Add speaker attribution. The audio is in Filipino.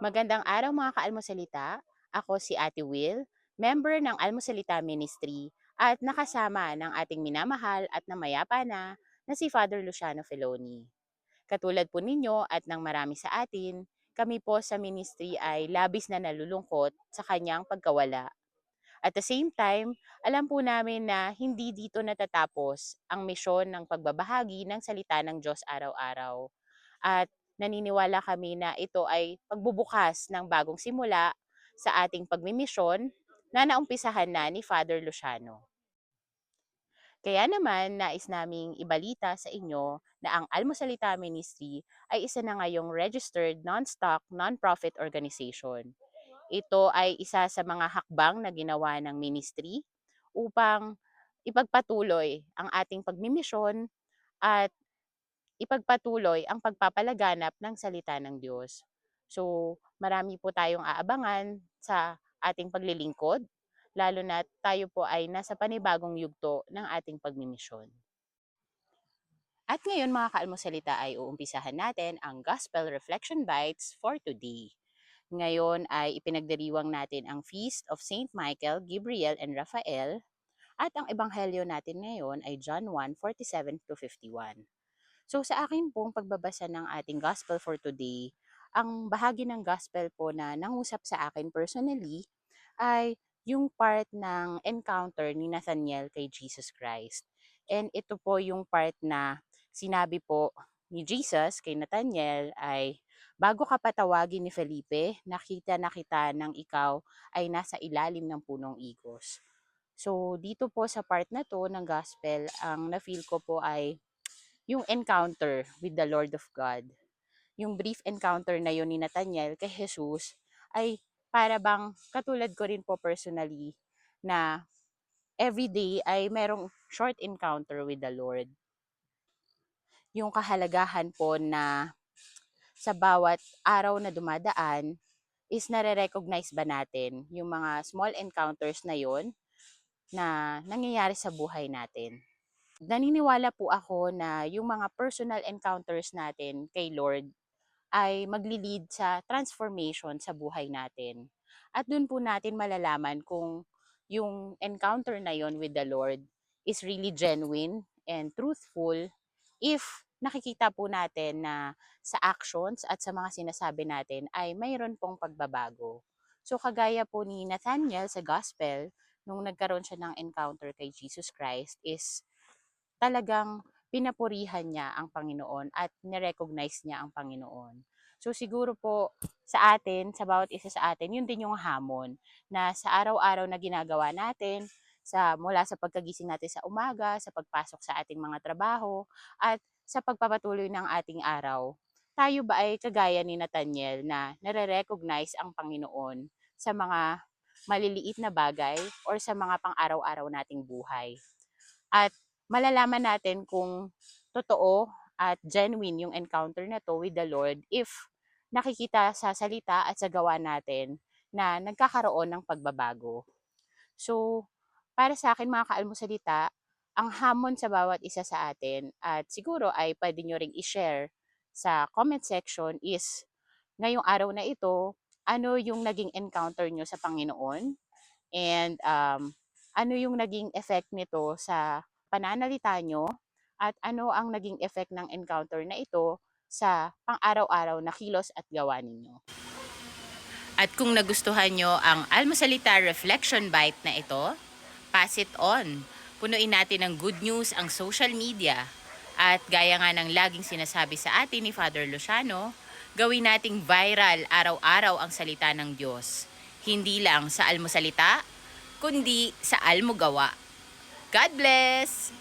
Speaker 1: Magandang araw mga kaalmosalita. Ako si Ate Will, member ng Almosalita Ministry at nakasama ng ating minamahal at namayapa na na si Father Luciano Feloni. Katulad po ninyo at ng marami sa atin, kami po sa ministry ay labis na nalulungkot sa kanyang pagkawala. At the same time, alam po namin na hindi dito natatapos ang misyon ng pagbabahagi ng salita ng Diyos araw-araw. At naniniwala kami na ito ay pagbubukas ng bagong simula sa ating pagmimisyon na naumpisahan na ni Father Luciano. Kaya naman, nais naming ibalita sa inyo na ang Almosalita Ministry ay isa na ngayong registered non-stock non-profit organization. Ito ay isa sa mga hakbang na ginawa ng ministry upang ipagpatuloy ang ating pagmimisyon at ipagpatuloy ang pagpapalaganap ng salita ng Diyos. So, marami po tayong aabangan sa ating paglilingkod, lalo na tayo po ay nasa panibagong yugto ng ating pagmimisyon. At ngayon mga kaalmosalita ay uumpisahan natin ang Gospel Reflection Bites for today. Ngayon ay ipinagdiriwang natin ang Feast of Saint Michael, Gabriel, and Raphael at ang ebanghelyo natin ngayon ay John 1, 47 to 51. So sa akin pong pagbabasa ng ating gospel for today, ang bahagi ng gospel po na nangusap sa akin personally ay yung part ng encounter ni Nathaniel kay Jesus Christ. And ito po yung part na sinabi po ni Jesus kay Nathaniel ay bago ka patawagin ni Felipe, nakita na kita ng ikaw ay nasa ilalim ng punong igos. So dito po sa part na to ng gospel, ang na-feel ko po ay yung encounter with the Lord of God. Yung brief encounter na yun ni Nathaniel kay Jesus ay para bang katulad ko rin po personally na everyday ay merong short encounter with the Lord. Yung kahalagahan po na sa bawat araw na dumadaan is nare-recognize ba natin yung mga small encounters na yon na nangyayari sa buhay natin naniniwala po ako na yung mga personal encounters natin kay Lord ay magli-lead sa transformation sa buhay natin. At doon po natin malalaman kung yung encounter na yon with the Lord is really genuine and truthful if nakikita po natin na sa actions at sa mga sinasabi natin ay mayroon pong pagbabago. So kagaya po ni Nathaniel sa gospel, nung nagkaroon siya ng encounter kay Jesus Christ is talagang pinapurihan niya ang Panginoon at nirecognize niya ang Panginoon. So siguro po sa atin, sa bawat isa sa atin, yun din yung hamon na sa araw-araw na ginagawa natin, sa mula sa pagkagising natin sa umaga, sa pagpasok sa ating mga trabaho, at sa pagpapatuloy ng ating araw. Tayo ba ay kagaya ni Nathaniel na nare-recognize ang Panginoon sa mga maliliit na bagay or sa mga pang-araw-araw nating buhay. At malalaman natin kung totoo at genuine yung encounter na to with the Lord if nakikita sa salita at sa gawa natin na nagkakaroon ng pagbabago. So, para sa akin mga kaalmosalita, ang hamon sa bawat isa sa atin at siguro ay pwede nyo ring i-share sa comment section is ngayong araw na ito, ano yung naging encounter nyo sa Panginoon and um, ano yung naging effect nito sa pananalita nyo at ano ang naging effect ng encounter na ito sa pang-araw-araw na kilos at gawa ninyo. At kung nagustuhan nyo ang Almasalita Reflection Bite na ito, pass it on. Punuin natin ng good news ang social media. At gaya nga ng laging sinasabi sa atin ni Father Luciano, gawin nating viral araw-araw ang salita ng Diyos. Hindi lang sa almusalita, kundi sa almugawa. God bless!